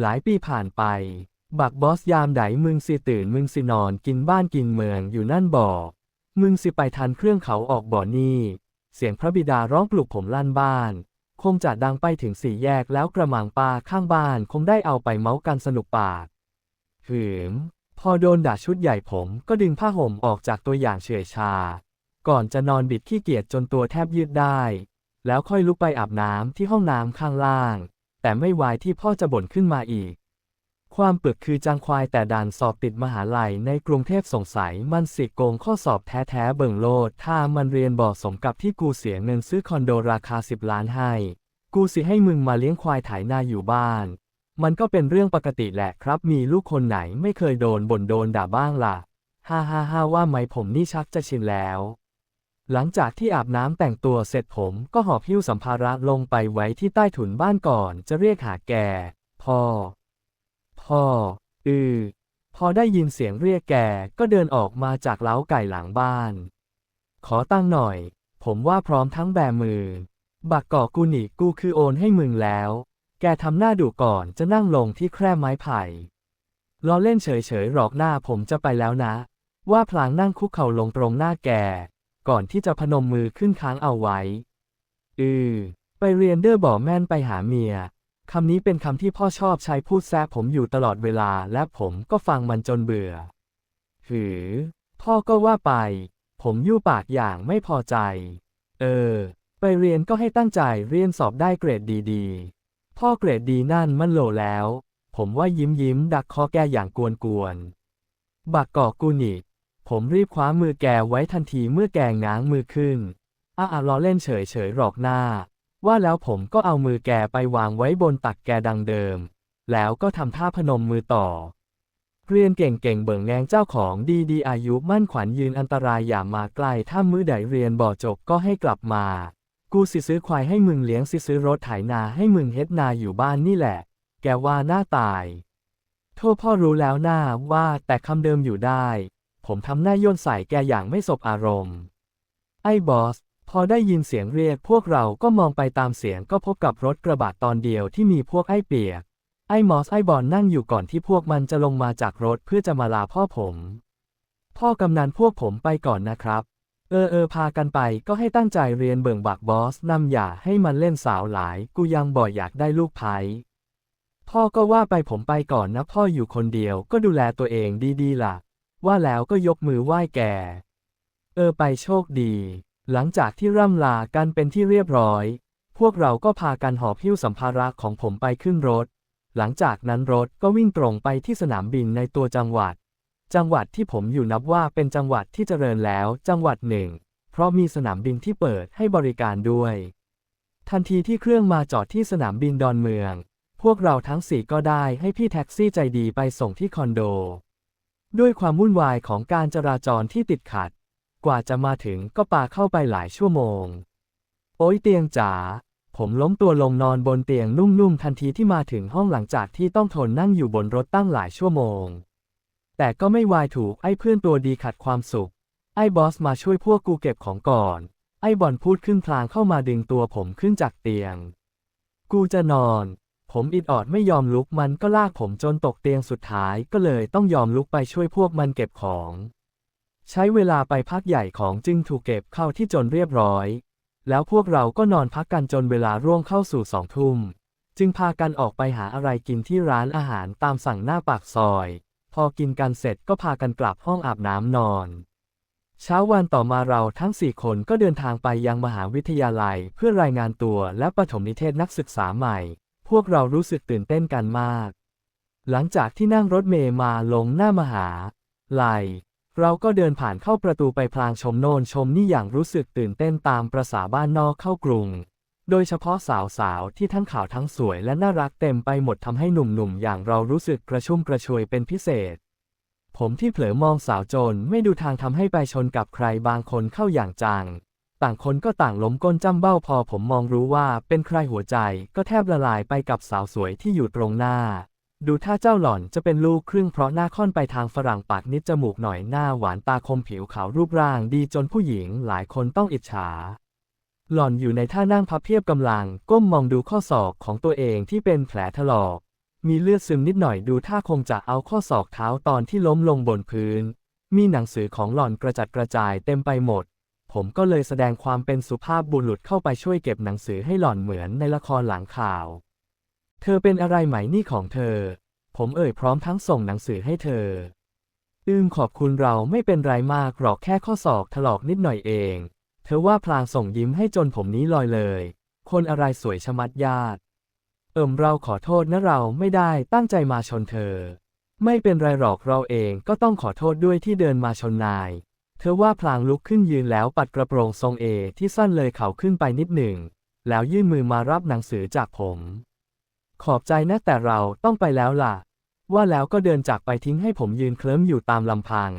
หลายปีผ่านไป บักบอสยามไดมึงสิตื่นมึงสินอนกินบ้านกินเมืองอยู่นั่นบ่อมึงสิไปทันเครื่องเขาออกบ่อนี่ เสียงพระบิดาร้องปลุกผมลั่นบ้าน คงจะดังไปถึงสี่แยกแล้วกระมังปลาข้างบ้านคงได้เอาไปเมาส์กันสนุกปากหืม พอโดนด่าชุดใหญ่ผมก็ดึงผ้าห่มออกจากตัวอย่างเฉยชา ก่อนจะนอนบิดขี้เกียจจนตัวแทบยืดได้ แล้วค่อยลุกไปอาบน้ำที่ห้องน้ำข้างล่าง แต่ไม่วายที่พ่อจะบ่นขึ้นมาอีก ความปึกคือจังควายแต่ดันสอบติดมหาลัยในกรุงเทพสงสัยมันสิโกงข้อสอบแท้ๆเบิ่งโลด ถ้ามันเรียนบอกสมกับที่กูเสียเงินซื้อคอนโดราคา10ล้านให้ กูสิให้มึงมาเลี้ยงควายไถนาอยู่บ้าน มันก็เป็นเรื่องปกติแหละครับ มีลูกคนไหนไม่เคยโดนบ่นโดนด่าบ้างล่ะ ฮ่าฮ่าฮ่าว่าไหมผมนี่ชักจะชินแล้ว หลังจากที่อาบน้ำแต่งตัวเสร็จผมก็หอบหิ้วสัมภาระลงไปไว้ที่ใต้ถุนบ้านก่อนจะเรียกหาแก พ่อ พ่อ อือ พอได้ยินเสียงเรียกแกก็เดินออกมาจากเล้าไก่หลังบ้าน ขอตั้งหน่อย ผมว่าพร้อมทั้งแบมือ บักก่อกูหนีกูคือโอนให้มึงแล้ว แกทำหน้าดุก่อนจะนั่งลงที่แคร่ไม้ไผ่ล้อเล่นเฉยๆหลอกหน้าผมจะไปแล้วนะ ว่าพลางนั่งคุกเข่าลงตรงหน้าแก ก่อนที่จะพนมมือขึ้นค้างเอาไว้ อือ ไปเรียนเด้อบ่อแม่นไปหาเมีย คำนี้เป็นคำที่พ่อชอบใช้พูดแซะผมอยู่ตลอดเวลาและผมก็ฟังมันจนเบื่อ หือ พ่อก็ว่าไป ผมยู่ปากอย่างไม่พอใจ เออ ไปเรียนก็ให้ตั้งใจเรียนสอบได้เกรดดีๆ พ่อเกรดดีนั่นมันโหลแล้ว ผมว่ายิ้มยิ้มดักคอแกอย่างกวนๆ บักกอกูนิก ผมรีบคว้ามือแกไว้ทันทีเมื่อแกง้างมือขึ้น อ้าอาล้อเล่นเฉยเฉยๆหลอกหน้า ว่าแล้วผมก็เอามือแกไปวางไว้บนตักแกดังเดิม แล้วก็ทำท่าพนมมือต่อ เรียนเก่งๆเบิ่งแงงเจ้าของดีดีอายุมั่นขวัญยืนอันตรายอย่ามาใกล้ถ้ามือใดเรียนบ่อจบก็ให้กลับมา กูสิซื้อควายให้มึงเลี้ยงสิซื้อรถไถนาให้มึงเฮ็ดนาอยู่บ้านนี่แหละ แกว่าหน้าตายโทษพ่อรู้แล้วหน้าว่าแต่คำเดิมอยู่ได้ ผมทำหน้าย่นใส่แกอย่างไม่สบอารมณ์ ไอ้บอส พอได้ยินเสียงเรียกพวกเราก็มองไปตามเสียงก็พบกับรถกระบะตอนเดียวที่มีพวกไอ้เปียก ไอ้มอสไอ้บอลนั่งอยู่ก่อนที่พวกมันจะลงมาจากรถเพื่อจะมาลาพ่อผม พ่อกำนันพวกผมไปก่อนนะครับ เออเออพากันไปก็ให้ตั้งใจเรียนเบิ่งบักบอสนำอย่าให้มันเล่นสาวหลาย กูยังบ่อยอยากได้ลูกไผ่พ่อก็ว่าไปผมไปก่อนนะพ่ออยู่คนเดียวก็ดูแลตัวเองดีๆล่ะ ว่าแล้วก็ยกมือไหว้แก เออไปโชคดี หลังจากที่ร่ำลากันเป็นที่เรียบร้อย พวกเราก็พากันหอบหิ้วสัมภาระของผมไปขึ้นรถ หลังจากนั้นรถก็วิ่งตรงไปที่สนามบินในตัวจังหวัด จังหวัดที่ผมอยู่นับว่าเป็นจังหวัดที่เจริญแล้วจังหวัดหนึ่ง เพราะมีสนามบินที่เปิดให้บริการด้วย ทันทีที่เครื่องมาจอดที่สนามบินดอนเมือง พวกเราทั้งสี่ก็ได้ให้พี่แท็กซี่ใจดีไปส่งที่คอนโด ด้วยความวุ่นวายของการจราจรที่ติดขัด กว่าจะมาถึงก็ปาเข้าไปหลายชั่วโมง โอ้ยเตียงจ๋า ผมล้มตัวลงนอนบนเตียงนุ่มๆทันทีที่มาถึงห้องหลังจากที่ต้องทนนั่งอยู่บนรถตั้งหลายชั่วโมง แต่ก็ไม่วายถูกไอ้เพื่อนตัวดีขัดความสุข ไอ้บอสมาช่วยพวกกูเก็บของก่อน ไอ้บอลพูดขึ้นพลางเข้ามาดึงตัวผมขึ้นจากเตียง กูจะนอน ผมอิดออดไม่ยอมลุกมันก็ลากผมจนตกเตียงสุดท้ายก็เลยต้องยอมลุกไปช่วยพวกมันเก็บของ ใช้เวลาไปพักใหญ่ของจึงถูกเก็บเข้าที่จนเรียบร้อย แล้วพวกเราก็นอนพักกันจนเวลาร่วงเข้าสู่สองทุ่ม จึงพากันออกไปหาอะไรกินที่ร้านอาหารตามสั่งหน้าปากซอย พอกินกันเสร็จก็พากันกลับห้องอาบน้ำนอนเช้าวันต่อมาเราทั้งสี่คนก็เดินทางไปยังมหาวิทยาลัยเพื่อรายงานตัวและปฐมนิเทศนักศึกษาใหม่ พวกเรารู้สึกตื่นเต้นกันมาก หลังจากที่นั่งรถเมล์มาลงหน้ามหาลัยเราก็เดินผ่านเข้าประตูไปพลางชมโนนชมนี่อย่างรู้สึกตื่นเต้นตามประษาบ้านนอกเข้ากรุง โดยเฉพาะสาวๆที่ทั้งขาวทั้งสวยและน่ารักเต็มไปหมดทำให้หนุ่มๆอย่างเรารู้สึกกระชุ่มกระชวยเป็นพิเศษ ผมที่เผลอมองสาวโจรไม่ดูทางทำให้ไปชนกับใครบางคนเข้าอย่างจัง ต่างคนก็ต่างล้มก้นจ้ำเบ้าพอผมมองรู้ว่าเป็นใครหัวใจก็แทบละลายไปกับสาวสวยที่อยู่ตรงหน้า ดูถ้าเจ้าหล่อนจะเป็นลูกครึ่งเพราะหน้าค่อนไปทางฝรั่งปากนิดจมูกหน่อยหน้าหวานตาคมผิวขาวรูปร่างดีจนผู้หญิงหลายคนต้องอิจฉา หล่อนอยู่ในท่านั่งพับเพียบกำลัง ก้มมองดูข้อศอกของตัวเองที่เป็นแผลถลอก มีเลือดซึมนิดหน่อยดูท่าคงจะเอาข้อศอกเท้าตอนที่ล้มลงบนพื้น มีหนังสือของหล่อนกระจัดกระจายเต็มไปหมด ผมก็เลยแสดงความเป็นสุภาพบุรุษเข้าไปช่วยเก็บหนังสือให้หล่อนเหมือนในละครหลังข่าว เธอเป็นอะไรไหมนี่ของเธอ ผมเอ่ยพร้อมทั้งส่งหนังสือให้เธอ อืมขอบคุณเราไม่เป็นไรมากหรอกแค่ข้อศอกถลอกนิดหน่อยเอง เธอว่าพลางส่งยิ้มให้จนผมนี้ลอยเลย คนอะไรสวยชะมัดญาติ เอิมเราขอโทษนะเราไม่ได้ตั้งใจมาชนเธอ ไม่เป็นไรหรอกเราเองก็ต้องขอโทษด้วยที่เดินมาชนนาย เธอว่าพลางลุกขึ้นยืนแล้วปัดกระโปรงทรงเอที่สั้นเลยเขาขึ้นไปนิดหนึ่ง แล้วยื่นมือมารับหนังสือจากผม ขอบใจนะแต่เราต้องไปแล้วล่ะ ว่าแล้วก็เดินจากไปทิ้งให้ผมยืนเคลิ้มอยู่ตามลำพัง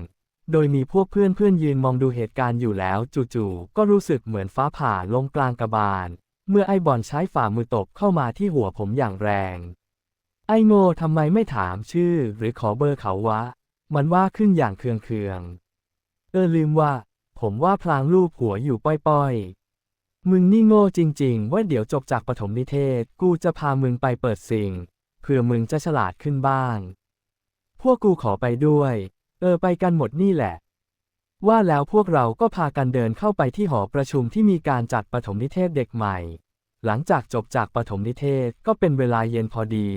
โดยมีพวกเพื่อนเพื่อนยืนมองดูเหตุการณ์อยู่แล้วจู่ๆก็รู้สึกเหมือนฟ้าผ่าลงกลางกระบาล เมื่อไอ้บอลใช้ฝ่ามือตบเข้ามาที่หัวผมอย่างแรง ไอ้โง่ทำไมไม่ถามชื่อ หรือขอเบอร์เขาวะ มันว่าขึ้นอย่างเคืองๆ เออลืมว่า ผมว่าพลางรูปหัวอยู่ป้อยๆ มึงนี่โง่จริง ๆ ว่าเดี๋ยวจบจากปฐมนิเทศ กูจะพามึงไปเปิดสิ่ง เพื่อมึงจะฉลาดขึ้นบ้าง พวกกูขอไปด้วย เออไปกันหมดนี่แหละ ว่าแล้วพวกเราก็พากันเดินเข้าไปที่หอประชุมที่มีการจัดปฐมนิเทศเด็กใหม่ หลังจากจบจากปฐมนิเทศก็เป็นเวลาเย็นพอดี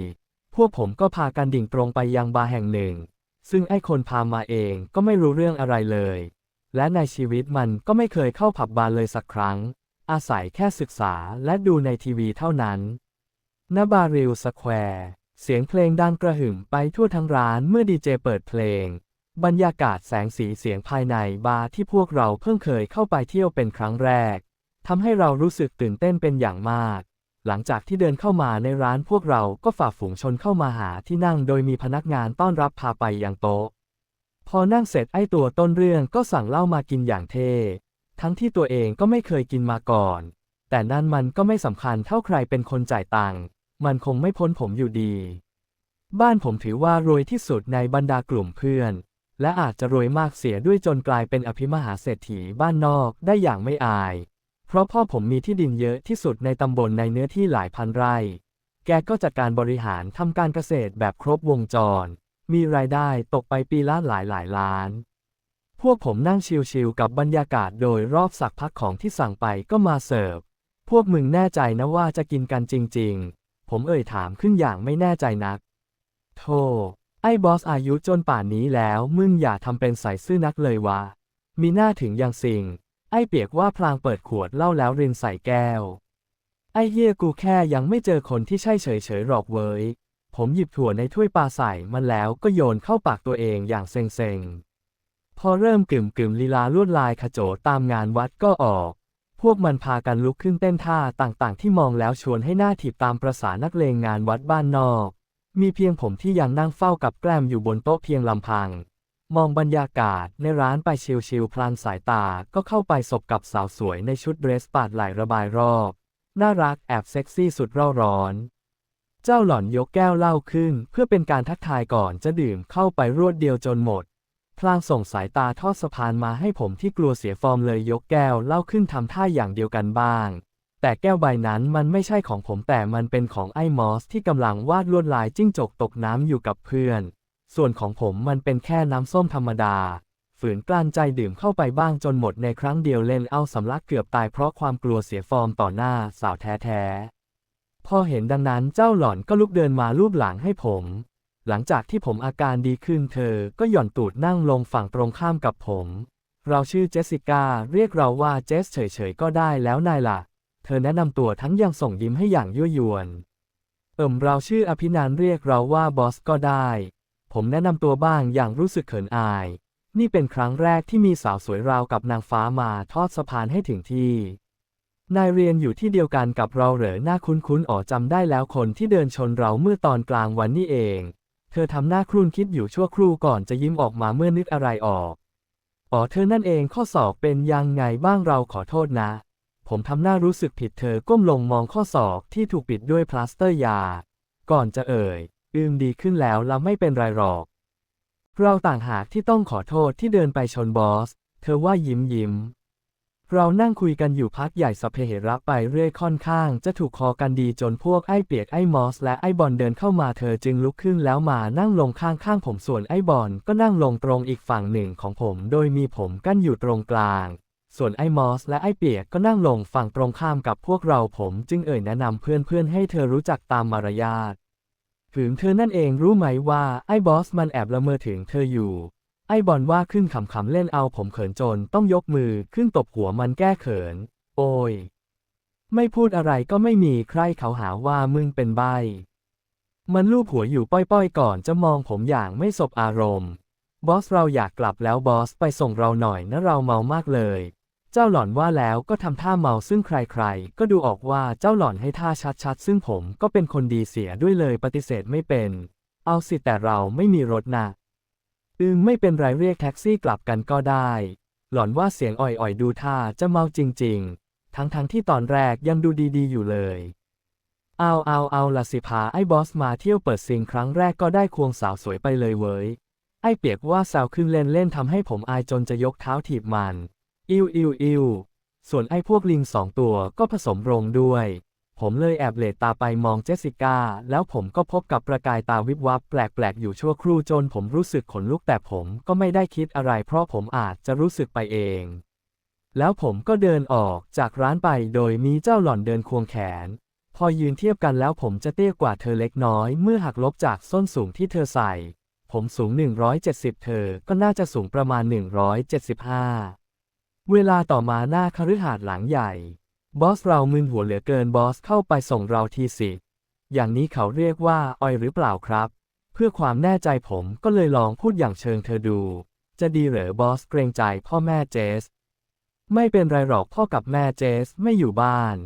พวกผมก็พากันดิ่งตรงไปยังบาร์แห่งหนึ่ง ซึ่งไอ้คนพามาเองก็ไม่รู้เรื่องอะไรเลย และในชีวิตมันก็ไม่เคยเข้าผับบาร์เลยสักครั้ง อาศัยแค่ศึกษาและดูในทีวีเท่านั้นณบาริลสแควร์เสียงเพลงดังกระหึ่มไปทั่วทั้งร้านเมื่อดีเจเปิดเพลง บรรยากาศแสงสีเสียงภายในบาร์ที่พวกเราเพิ่งเคยเข้าไปเที่ยวเป็นครั้งแรกทำให้เรารู้สึกตื่นเต้นเป็นอย่างมาก หลังจากที่เดินเข้ามาในร้านพวกเราก็ฝ่าฝูงชนเข้ามาหาที่นั่งโดยมีพนักงานต้อนรับพาไปยังโต๊ะ พอนั่งเสร็จไอ้ตัวต้นเรื่องก็สั่งเหล้ามากินอย่างเท่ ทั้งที่ตัวเองก็ไม่เคยกินมาก่อน แต่นั่นมันก็ไม่สำคัญเท่าใครเป็นคนจ่ายตังค์ มันคงไม่พ้นผมอยู่ดี บ้านผมถือว่ารวยที่สุดในบรรดากลุ่มเพื่อน และอาจจะรวยมากเสียด้วยจนกลายเป็นอภิมหาเศรษฐีบ้านนอกได้อย่างไม่อาย ราะพ่อผมมีที่ดินเยอะที่สุดในตำบลในเนื้อที่หลายพันไร่ แกก็จัดการบริหารทำการเกษตรแบบครบวงจร มีรายได้ตกไปปีละหลายหลายล้าน พวกผมนั่งชิลๆกับบรรยากาศโดยรอบสักพักของที่สั่งไปก็มาเสิร์ฟ พวกมึงแน่ใจนะว่าจะกินกันจริง ๆ ผมเอ่ยถามขึ้นอย่างไม่แน่ใจนัก โธ่ ไอ้บอสอายุจนป่านนี้แล้วมึงอย่าทำเป็นใส่ซื่อนักเลยวะ มีหน้าถึงอย่างสิ่ง ไอ้เปียกว่าพลางเปิดขวดเหล้าแล้วรินใส่แก้ว ไอ้เหี้ยกูแค่ยังไม่เจอคนที่ใช่เฉยๆหรอกเว้ย ผมหยิบถั่วในถ้วยปลาใส่มันแล้วก็โยนเข้าปากตัวเองอย่างเซ็งๆ พอเริ่มกึ่มกึ่มลีลาลวดลายขโจตามงานวัดก็ออก พวกมันพากันลุกขึ้นเต้นท่าต่างๆ ที่มองแล้วชวนให้หน้าถีบตามประษานักเลงงานวัดบ้านนอก มีเพียงผมที่ยังนั่งเฝ้ากับแกล้มอยู่บนโต๊ะเพียงลำพัง มองบรรยากาศในร้านไปชิลๆพลานสายตาก็เข้าไปสบกับสาวสวยในชุดเดรสปาดไหลระบายรอบ น่ารักแอบเซ็กซี่สุดเร่าร้อน เจ้าหล่อนยกแก้วเหล้าขึ้น เพื่อเป็นการทักทายก่อนจะดื่มเข้าไปรวดเดียวจนหมด พลางส่งสายตาทอดสะพานมาให้ผมที่กลัวเสียฟอร์มเลยยกแก้วเหล้าขึ้นทำท่าอย่างเดียวกันบ้าง แต่แก้วใบนั้นมันไม่ใช่ของผมแต่มันเป็นของไอ้มอสที่กำลังวาดลวดลายจิ้งจกตกน้ำอยู่กับเพื่อน ส่วนของผมมันเป็นแค่น้ำส้มธรรมดา ฝืนกลั้นใจดื่มเข้าไปบ้างจนหมดในครั้งเดียวเล่นเอาสำลักเกือบตายเพราะความกลัวเสียฟอร์มต่อหน้าสาวแท้ๆ พอเห็นดังนั้นเจ้าหล่อนก็ลุกเดินมาลูบหลังให้ผม หลังจากที่ผมอาการดีขึ้นเธอก็หย่อนตูดนั่งลงฝั่งตรงข้ามกับผม เราชื่อเจสสิก้าเรียกเราว่าเจสเฉยๆก็ได้แล้วนายล่ะ เธอแนะนำตัวทั้งยังส่งยิ้มให้อย่างยั่วยวน เอิ่มเราชื่ออภินันเรียกเราว่าบอสก็ได้ ผมแนะนำตัวบ้างอย่างรู้สึกเขินอาย นี่เป็นครั้งแรกที่มีสาวสวยราวกับนางฟ้ามาทอดสะพานให้ถึงที่ นายเรียนอยู่ที่เดียวกันกับเราเหรอหน้าคุ้นๆอ๋อจำได้แล้วคนที่เดินชนเราเมื่อตอนกลางวันนี่เอง เธอทำหน้าครุ่นคิดอยู่ชั่วครู่ก่อนจะยิ้มออกมาเมื่อนึกอะไรออกอ๋อเธอนั่นเองข้อศอกเป็นยังไงบ้างเราขอโทษนะ ผมทำหน้ารู้สึกผิดเธอก้มลงมองข้อศอกที่ถูกปิดด้วยพลาสเตอร์ยา ก่อนจะเอ่ย อืมดีขึ้นแล้วแล้วไม่เป็นไรหรอก เราต่างหากที่ต้องขอโทษที่เดินไปชนบอส เธอว่ายิ้มยิ้ม เรานั่งคุยกันอยู่พักใหญ่สเพเหระไปเรื่อยค่อนข้างจะถูกคอกันดีจนพวกไอ้เปียกไอ้มอส และไอ้บอลเดินเข้ามาเธอจึงลุกขึ้นแล้วมานั่งลงข้างข้างๆผมส่วนไอ้บอลก็นั่งลงตรงอีกฝั่งหนึ่งของผมโดยมีผมกั้นอยู่ตรงกลาง ส่วนไอ้มอส และไอ้เปียกก็นั่งลงฝั่งตรงข้ามกับพวกเราผมจึงเอ่ยแนะนำเพื่อนๆให้เธอรู้จักตามมารยาท ถึงเธอนั่นเองรู้ไหมว่าไอ้บอสมันแอบละเมอถึงเธออยู่ ไอ้บอลว่าขึ้นขำๆเล่นเอาผมเขินจนต้องยกมือขึ้นตบหัวมันแก้เขิน โอ้ย ไม่พูดอะไรก็ไม่มีใครเขาหาว่ามึงเป็นใบ มันลูบหัวอยู่ป้อยๆก่อนจะมองผมอย่างไม่สบอารมณ์ บอสเราอยากกลับแล้วบอสไปส่งเราหน่อยนะเราเมามากเลย เจ้าหล่อนว่าแล้วก็ทำท่าเมาซึ่งใครๆ ก็ดูออกว่าเจ้าหล่อนให้ท่าชัดๆ ซึ่งผมก็เป็นคนดีเสียด้วยเลยปฏิเสธไม่เป็น เอาสิแต่เราไม่มีรถนะอึงไม่เป็นไรเรียกแท็กซี่กลับกันก็ได้ หล่อนว่าเสียงอ่อยๆ ดูท่าจะเมาจริงๆ ทั้งๆที่ตอนแรกยังดูดีๆ อยู่เลย เอาเอาเอาละสิพาไอ้บอสมาเที่ยวเปิดซิงครั้งแรกก็ได้ควงสาวสวยไปเลยเว้ยไอ้เปียกว่าแซวขึ้นเล่นเล่นๆทำให้ผมอายจนจะยกเท้าถีบมัน อิวอิวอิวส่วนไอ้พวกลิงสองตัวก็ผสมโรงด้วย ผมเลยแอบเหลดตาไปมองเจสสิก้า แล้วผมก็พบกับประกายตาวิบวับแปลกๆ อยู่ชั่วครู่จนผมรู้สึกขนลุกแต่ผมก็ไม่ได้คิดอะไรเพราะผมอาจจะรู้สึกไปเอง แล้วผมก็เดินออกจากร้านไปโดยมีเจ้าหล่อนเดินควงแขน พอยืนเทียบกันแล้วผมจะเตี้ยกว่าเธอเล็กน้อย เมื่อหักลบจากส้นสูงที่เธอใส่ ผมสูง 170 เธอก็น่าจะสูงประมาณ 175 เวลาต่อมาหน้าคฤหาสน์หลังใหญ่ บอสเรามึนหัวเหลือเกินบอสเข้าไปส่งเราทีสิ อย่างนี้เขาเรียกว่าออยหรือเปล่าครับ เพื่อความแน่ใจผมก็เลยลองพูดอย่างเชิงเธอดู จะดีเหรอบอสเกรงใจพ่อแม่เจส ไม่เป็นไรหรอกพ่อกับแม่เจสไม่อยู่บ้าน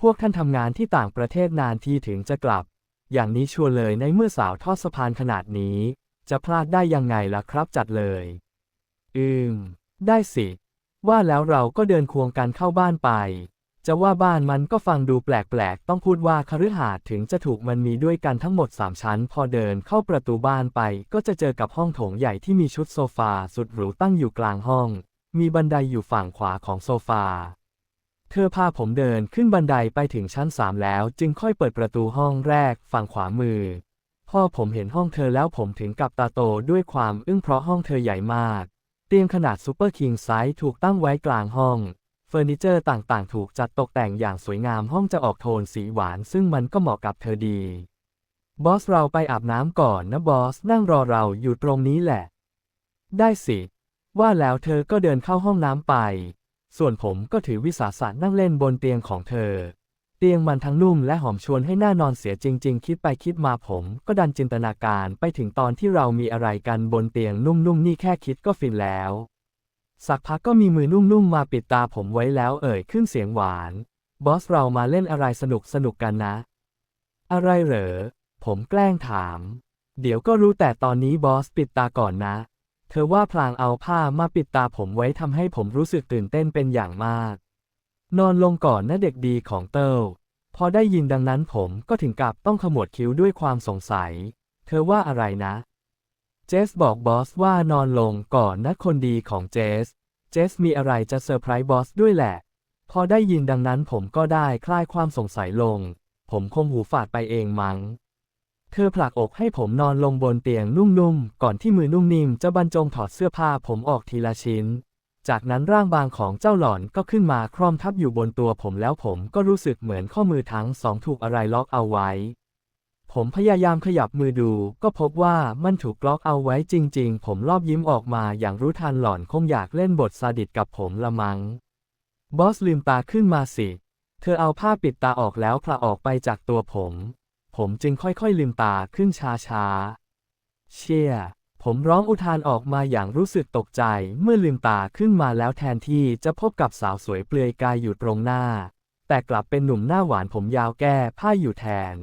พวกท่านทำงานที่ต่างประเทศนานทีถึงจะกลับ อย่างนี้ชัวร์เลยในเมื่อสาวทอดสะพานขนาดนี้ จะพลาดได้ยังไงล่ะครับจัดเลย อืม ได้สิ ว่าแล้วเราก็เดินควงกันเข้าบ้านไป จะว่าบ้านมันก็ฟังดูแปลกๆ ต้องพูดว่าคฤหาสน์ถึงจะถูกมันมีด้วยกันทั้งหมด 3 ชั้น พอเดินเข้าประตูบ้านไป ก็จะเจอกับห้องโถงใหญ่ที่มีชุดโซฟาสุดหรูตั้งอยู่กลางห้อง มีบันไดอยู่ฝั่งขวาของโซฟา เธอพาผมเดินขึ้นบันไดไปถึงชั้นสามแล้ว จึงค่อยเปิดประตูห้องแรก ฝั่งขวามือ พอผมเห็นห้องเธอแล้วผมถึงกับตาโตด้วยความอึ้งเพราะห้องเธอใหญ่มาก เตียงขนาดซูเปอร์คิงไซส์ถูกตั้งไว้กลางห้อง เฟอร์นิเจอร์ต่างๆ ถูกจัดตกแต่งอย่างสวยงามห้องจะออกโทนสีหวานซึ่งมันก็เหมาะกับเธอดี บอสเราไปอาบน้ำก่อนนะบอสนั่งรอเราอยู่ตรงนี้แหละ ได้สิ ว่าแล้วเธอก็เดินเข้าห้องน้ำไป ส่วนผมก็ถือวิสาสะนั่งเล่นบนเตียงของเธอ เตียงมันทั้งนุ่มและหอมชวนให้หน่านอนเสียจริง ๆ คิดไปคิดมาผม ก็ดันจินตนาการไปถึงตอนที่เรามีอะไรกันบนเตียงนุ่มๆนี่แค่คิดก็ฟินแล้ว สักพักก็มีมือนุ่มๆมาปิดตาผมไว้แล้วเอ่ยขึ้นเสียงหวาน บอสเรามาเล่นอะไรสนุกสนุกกันนะ อะไรเหรอ ผมแกล้งถาม เดี๋ยวก็รู้แต่ตอนนี้บอสปิดตาก่อนนะ เธอว่าพลางเอาผ้ามาปิดตาผมไว้ทำให้ผมรู้สึกตื่นเต้นเป็นอย่างมาก นอนลงก่อนนะเด็กดีของเต้าพอได้ยินดังนั้นผมก็ถึงกับต้องขมวดคิ้วด้วยความสงสัย เธอว่าอะไรนะ เจสบอกบอสว่านอนลงก่อนนะคนดีของเจส เจสมีอะไรจะเซอร์ไพรส์บอสด้วยแหละ พอได้ยินดังนั้นผมก็ได้คลายความสงสัยลง ผมคงหูฝาดไปเองมั้ง เธอผลักอกให้ผมนอนลงบนเตียงนุ่มๆ ก่อนที่มือนุ่มนิ่มจะบรรจงถอดเสื้อผ้าผมออกทีละชิ้น จากนั้นร่างบางของเจ้าหล่อนก็ขึ้นมาคร่อมทับอยู่บนตัวผมแล้วผมก็รู้สึกเหมือนข้อมือทั้งสองถูกอะไรล็อกเอาไว้ ผมพยายามขยับมือดู ก็พบว่ามันถูกล็อกเอาไว้จริง ๆ ผมรอบยิ้มออกมาอย่างรู้ทันหล่อนคงอยากเล่นบทซาดิสกับผมละมัง้ง บอสลืมตาขึ้นมาสิ เธอเอาผ้าปิดตาออกแล้วผละออกไปจากตัวผม ผมจึงค่อยๆลืมตาขึ้นช้าๆ เชี่ย ผมร้องอุทานออกมาอย่างรู้สึกตกใจ เมื่อลืมตาขึ้นมาแล้วแทนที่จะพบกับสาวสวยเปลือยกายอยู่ตรงหน้า แต่กลับเป็นหนุ่มหน้าหวานผมยาวแก้ผ้าอยู่แทน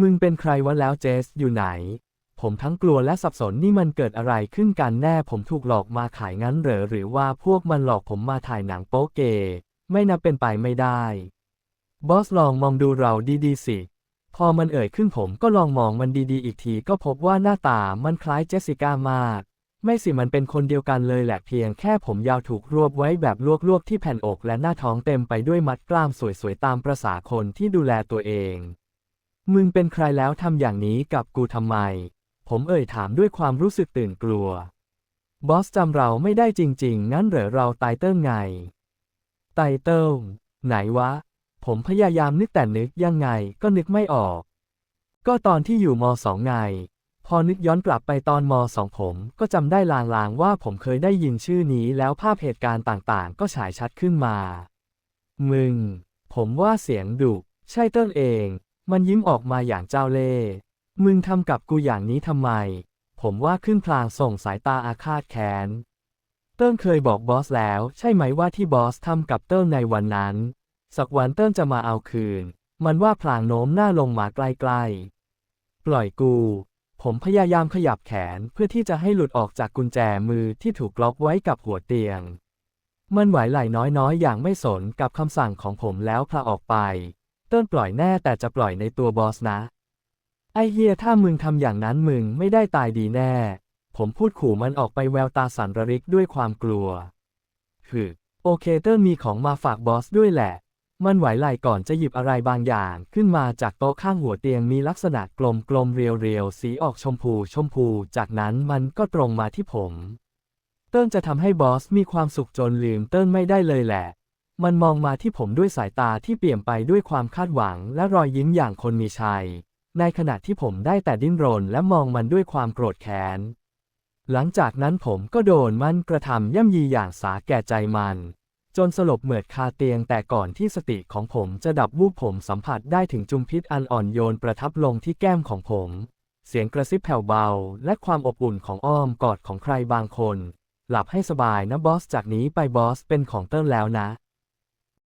มึงเป็นใครวะแล้วเจสอยู่ไหน ผมทั้งกลัวและสับสนนี่มันเกิดอะไรขึ้นกันแน่ผมถูกหลอกมาขายงั้นเหรอหรือว่าพวกมันหลอกผมมาถ่ายหนังโป๊เก ไม่นับเป็นไปไม่ได้ บอสลองมองดูเราดีๆสิ พอมันเอ่ยขึ้นผมก็ลองมองมันดีๆ อีกทีก็พบว่าหน้าตามันคล้ายเจสสิก้ามาก ไม่สิมันเป็นคนเดียวกันเลยแหละเพียงแค่ผมยาวถูกรวบไว้แบบลวกๆ ที่แผ่นอกและหน้าท้องเต็มไปด้วยมัดกล้ามสวยๆ ตามประษาคนที่ดูแลตัวเอง มึงเป็นใครแล้วทำอย่างนี้กับกูทำไม ผมเอ่ยถามด้วยความรู้สึกตื่นกลัว บอสจำเราไม่ได้จริง ๆ งั้นเหรอเราไตเติ้ลไง ไตเติ้ลไหนวะ ผมพยายามนึกแต่นึกยังไงก็นึกไม่ออก ก็ตอนที่อยู่มสองไง พอนึกย้อนกลับไปตอนมสองผมก็จำได้ลางๆว่าผมเคยได้ยินชื่อนี้แล้วภาพเหตุการณ์ต่างๆ ก็ฉายชัดขึ้นมา มึง ผมว่าเสียงดุใช่เติ้ลเอง มันยิ้มออกมาอย่างเจ้าเล่ห์มึงทำกับกูอย่างนี้ทำไม ผมว่าขึ้นพลางส่งสายตาอาฆาตแค้น เติ้ลเคยบอกบอสแล้ว ใช่ไหมว่าที่บอสทำกับเติ้ลในวันนั้น สักวันเติ้ลจะมาเอาคืน มันว่าพลางโน้มหน้าลงมาใกล้ๆ ปล่อยกู ผมพยายามขยับแขนเพื่อที่จะให้หลุดออกจากกุญแจมือที่ถูกล็อกไว้กับหัวเตียง มันไหวไหลน้อยๆ อย่างไม่สนกับคำสั่งของผมแล้วพลาออกไป เติ้ลปล่อยแน่แต่จะปล่อยในตัวบอสนะ ไอเฮียถ้ามึงทำอย่างนั้นมึงไม่ได้ตายดีแน่ ผมพูดขู่มันออกไปแววตาสันระริกด้วยความกลัวฮึโอเคเติ้ลมีของมาฝากบอสด้วยแหละ มันไหวไหลก่อนจะหยิบอะไรบางอย่างขึ้นมาจากโต๊ะข้างหัวเตียงมีลักษณะกลมกลมๆเรียวๆ สีออกชมพูชมพู จากนั้นมันก็ตรงมาที่ผม เติ้ลจะทำให้บอสมีความสุขจนลืมเติ้ลไม่ได้เลยแหละ มันมองมาที่ผมด้วยสายตาที่เปี่ยมไปด้วยความคาดหวังและรอยยิ้มอย่างคนมีชัย ในขณะที่ผมได้แต่ดิ้นรนและมองมันด้วยความโกรธแค้น หลังจากนั้นผมก็โดนมันกระทำย่ำยีอย่างสาแก่ใจมัน จนสลบเหมือดคาเตียงแต่ก่อนที่สติของผมจะดับวูบผมสัมผัสได้ถึงจุมพิษอันอ่อนโยนประทับลงที่แก้มของผม เสียงกระซิบแผ่วเบา และความอบอุ่นของอ้อมกอดของใครบางคน หลับให้สบายนะบอสจากนี้ไปบอสเป็นของเติ้ลแล้วนะ